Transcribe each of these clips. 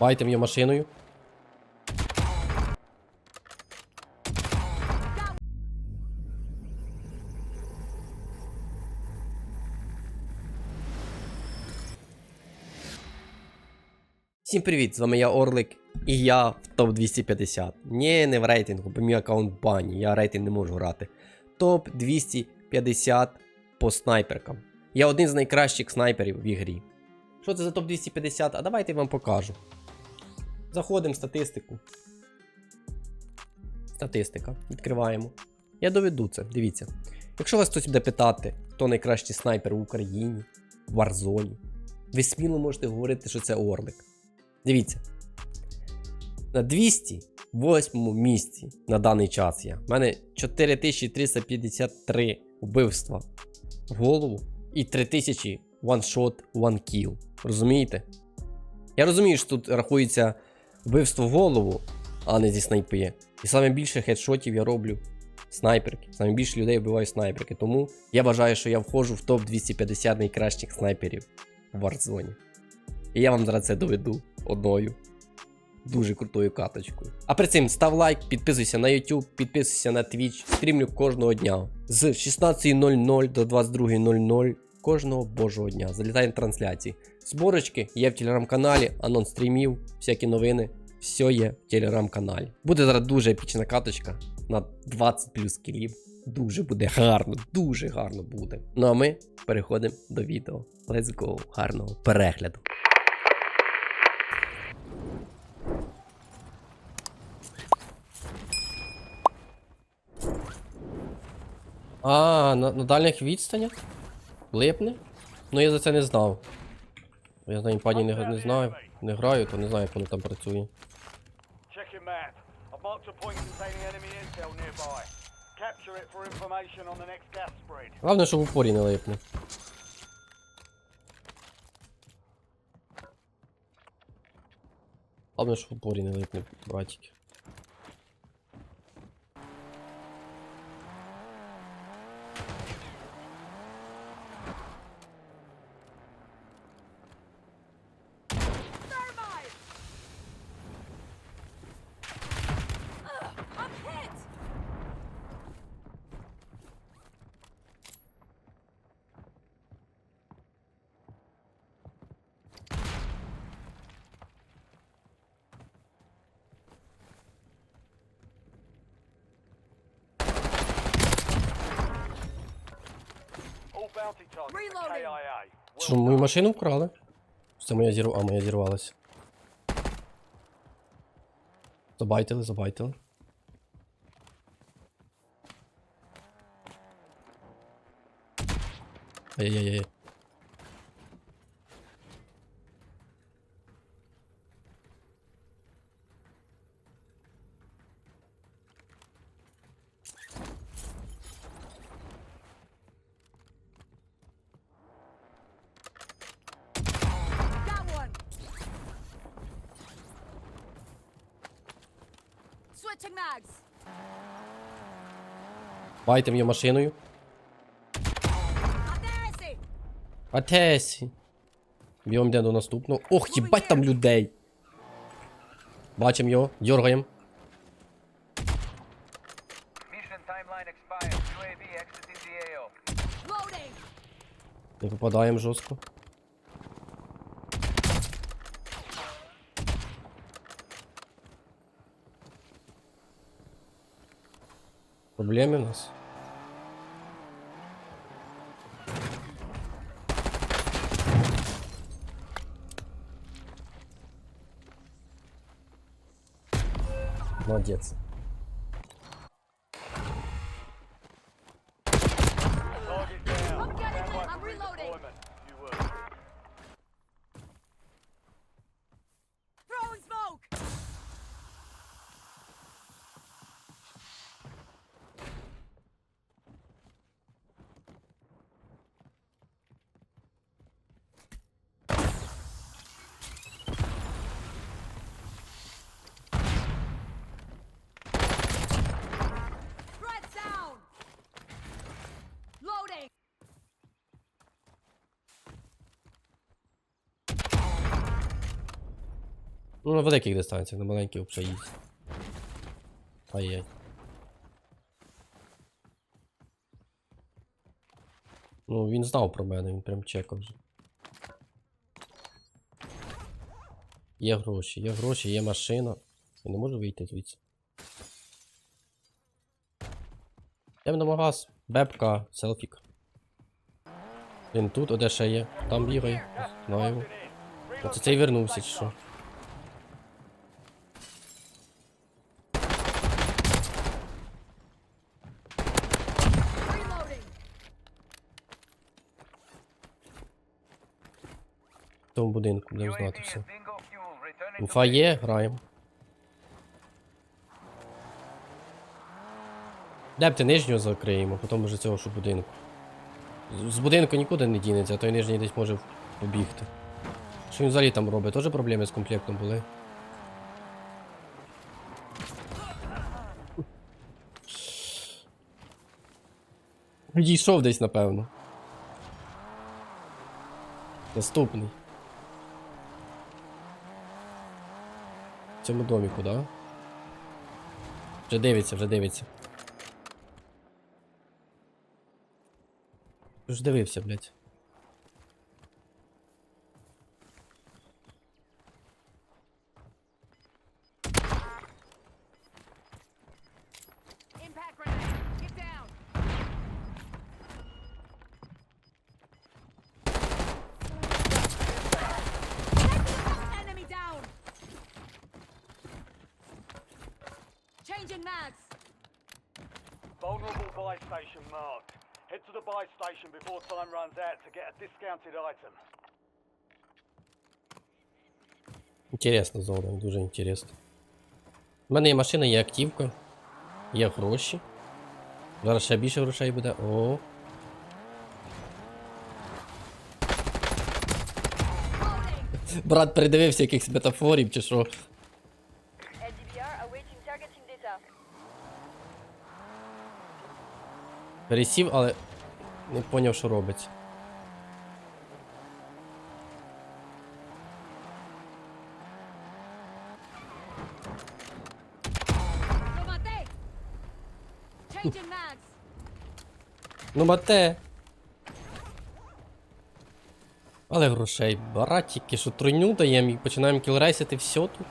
Байте мені машиною. Всім привіт! З вами я Орлик, і я в топ 250. Ні, не в рейтингу, бо мій аккаунт бані, я рейтинг не можу грати. Топ 250 по снайперкам. Я один з найкращих снайперів в ігрі. Що це за топ 250? А давайте я вам покажу. Заходимо в статистику. Статистика. Відкриваємо. Я доведу це, дивіться. Якщо вас хтось буде питати, хто найкращий снайпер в Україні, в Warzone, ви сміло можете говорити, що це Орлик. Дивіться. На 208 місці на даний час я. У мене 4353 вбивства в голову і 3000 one-shot, one kill. Розумієте? Я розумію, що тут рахується вбивство в голову, а не зі снайпи. І саме більше хедшотів я роблю снайперки. Саме більше людей вбиваю снайперки. Тому я вважаю, що я входжу в топ 250 найкращих снайперів в Warzone. І я вам зараз це доведу одною дуже крутою каточкою. А при цим став лайк, підписуйся на YouTube, підписуйся на Twitch, стрімлю кожного дня з 16.00 до 22.00 кожного божого дня. Залітай на трансляції. Зборочки є в телеграм-каналі, анонс стрімів, всякі новини. Все є в телеграм-каналі. Буде зараз дуже епічна каточка на 20 плюс кілів. Дуже буде гарно, дуже гарно буде. Ну а ми переходимо до відео. Let's go, гарного перегляду. А, на, на дальніх відстанях? Липне? Ну я за це не знав. Я на імпаді не, не знаю. Не граю, то не знаю, як воно там працює. Головне, щоб в упорі не липне. Головне, щоб в упорі не липне, братики. Що, мою машину вкрали? Це моя зірв... А, моя зірвалася. Забайтили, забайтили. Ай-яй-яй. Got one! Байте мені машиною. Атесі. Б'ємо йде до наступного. Ох, їбать там людей. Бачимо його, дергаємо. Не попадаємо жорстко. Проблеми у нас. Молодец. Ну, на великих дистанціях, на маленьких взагалі. Ай-яй. Ну, він знав про мене, він прям чекав. Є гроші, є гроші, є машина. Я не можу вийти звідси. Йдемо на магаз, бебка, селфік. Він тут, а де ще є? Там бігає. Знаю. Оце цей вернувся чи що? Reloading. В тому будинку, будемо знати все. Інфа є, граємо. Де нижнього закриємо, потім вже цього що будинку. З- будинку нікуди не дінеться, а той нижній десь може побігти. Що він взагалі там робить? Теж проблеми з комплектом були. Відійшов десь, напевно. Наступний. В цьому доміку, да? Вже дивиться, вже дивиться. Вже дивився, блядь. buy station marked. Head to the buy station before time runs out to get a discounted item. Інтересно зона, дуже інтересно. У мене є машина, є активка, є гроші. Зараз ще більше грошей буде. О, Loading. брат передивився якихось метафорів чи що. Пересів, але не поняв, що робить. Ну мате. Але грошей, братики, що тройню даємо і починаємо кілрейсити все тут.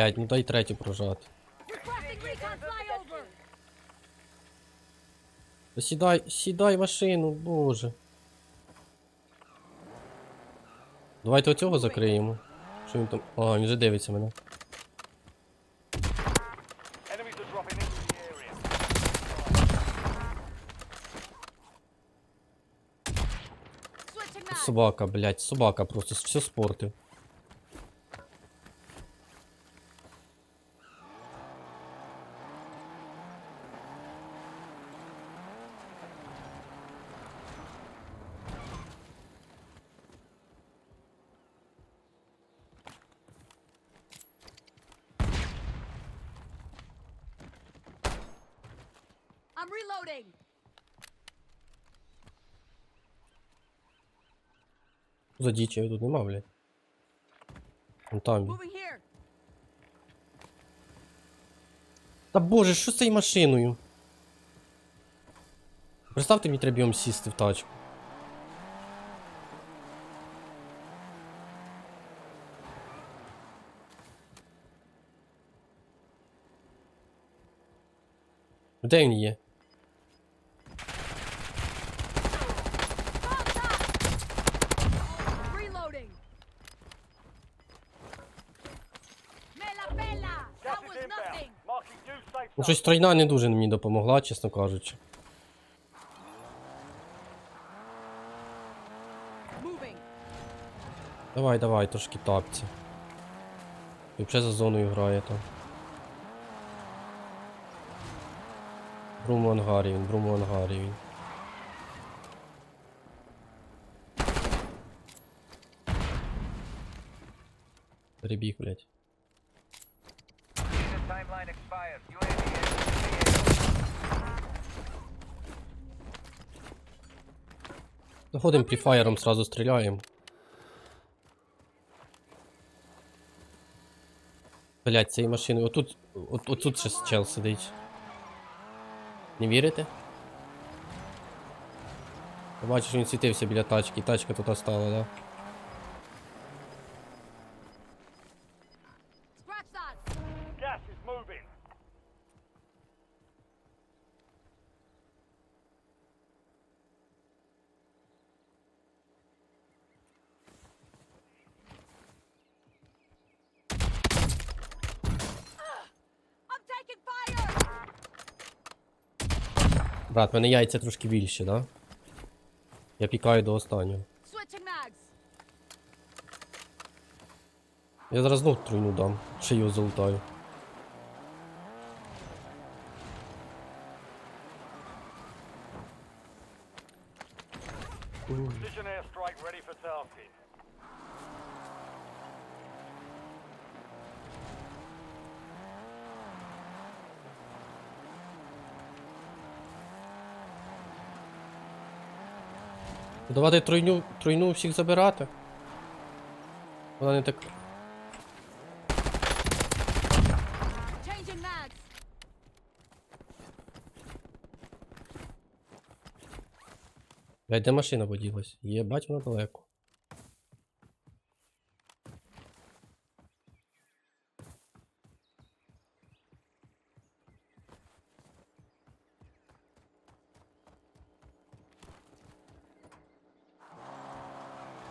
Блять, ну дай третю прожати. Сідай, сідай машину, боже. Давайте оцього закриємо. Що він там. А, він вже дивиться мене. Собака, блять, собака просто все спортив. I'm reloading. За дічою тут нема, блять. Вон там він. Moving here. Та боже, що з цією машиною? Представте, мені треба йому сісти в тачку. Де він є? Ну щось тройна не дуже мені допомогла, чесно кажучи. Давай, давай, трошки тапці. І вже за зоною грає там. Брум в ангарі він, брум ангарі він. Перебіг, блядь. Заходимо пріфаєром, сразу стріляємо. Блять, цієї машини. Отут. От, отут ще чел сидить. Не вірите? Бачиш, він світився біля тачки, тачка тут стала, да? Scratch that. Gas is moving. I'm taking fire. Брат, в мене яйця трошки більше, да? Я пікаю до останнього. Я зараз знов тройну дам, ще його залутаю. Precision airstrike Давати тройню, тройну всіх забирати. Вона не так. Де машина поділась? бать, вона далеко.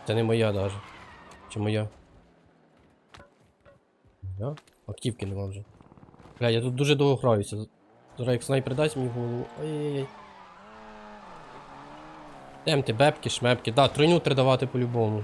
Це не моя даже. Чи моя? Я? Активки нема вже. Бля, я тут дуже довго граюся. Зараз як снайпер дасть мені голову. Ой-ой-ой. Темти, бепки, шмепки. Да, тройню треба по-любому.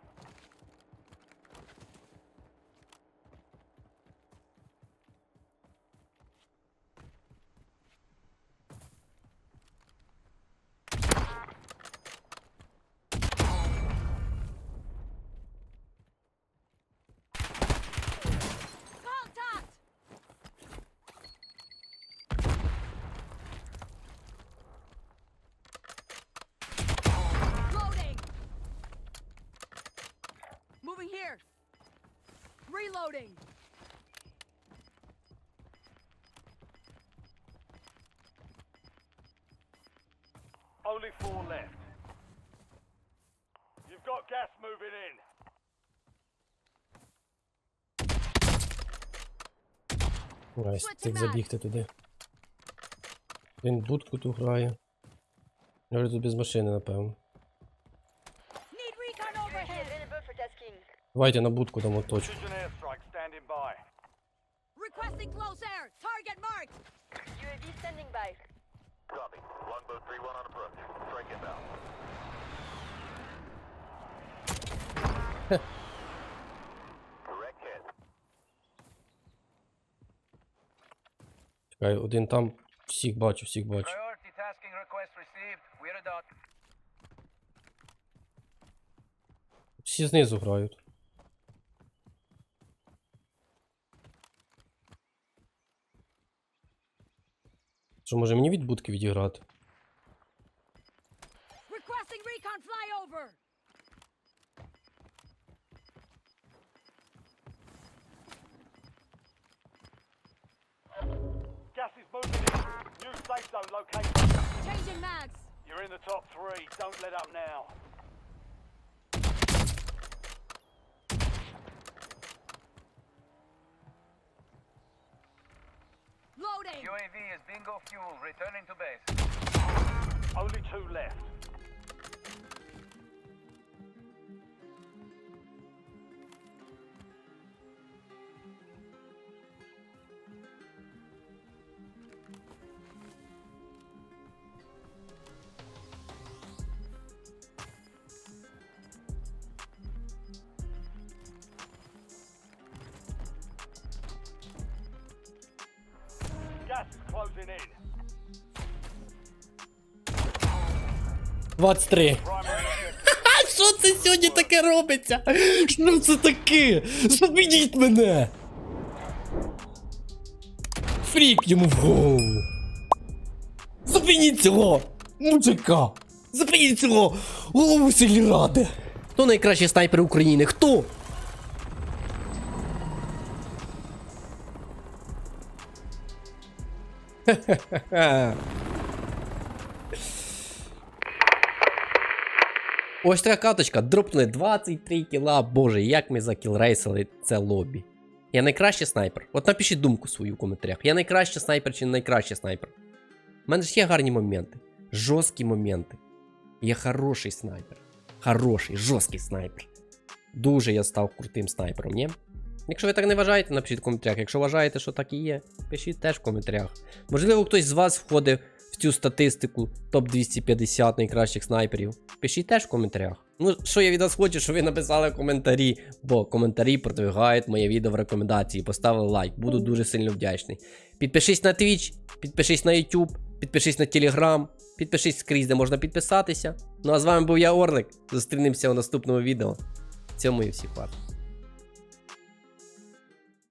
Reloading. Only four left. You've got gas moving in. Ой, встиг забігти туди. Він будку ту грає. Я тут без машини, напевно. Давайте на будку дамо точку. Precision airstrike standing by. Requesting close air. Target marked. UAV standing by. Copy. Longboat 3-1 on approach. Strike inbound. Correct hit. Чекай, один там. Всіх бачу, всіх бачу. Priority tasking request received. We're dot. Всі знизу грають. Що, може мені від будки відіграти? Gas is moving in. New safe zone located. Changing mags. You're in the top three. Don't let up now. UAV is bingo fuel. Returning to base. Only two left. Closing in. 23. А що це сьогодні таке робиться? Що це таке? Зупиніть мене! Фрік йому в голову. Зупиніть цього! Мужика! Зупиніть цього! Голову сільради! Хто найкращий снайпер України? Хто? Ось така каточка, дропнули 23 кіла. Боже, як ми закілрейсили це лобі. Я найкращий снайпер. От напишіть думку свою в коментарях. Я найкращий снайпер чи не найкращий снайпер. У мене ж є гарні моменти. Жорсткі моменти. Я хороший снайпер. Хороший, жорсткий снайпер. Дуже я став крутим снайпером, ні? Якщо ви так не вважаєте, напишіть в коментарях. Якщо вважаєте, що так і є, пишіть теж в коментарях. Можливо, хтось з вас входить в цю статистику топ-250 найкращих снайперів. Пишіть теж в коментарях. Ну, що я від вас хочу, щоб ви написали коментарі, бо коментарі продвигають моє відео в рекомендації. Поставили лайк, буду дуже сильно вдячний. Підпишись на Twitch, підпишись на YouTube, підпишись на Telegram, підпишись скрізь, де можна підписатися. Ну а з вами був я Орлик. Зустрінемося у наступному відео. В Цьому і всіх вас.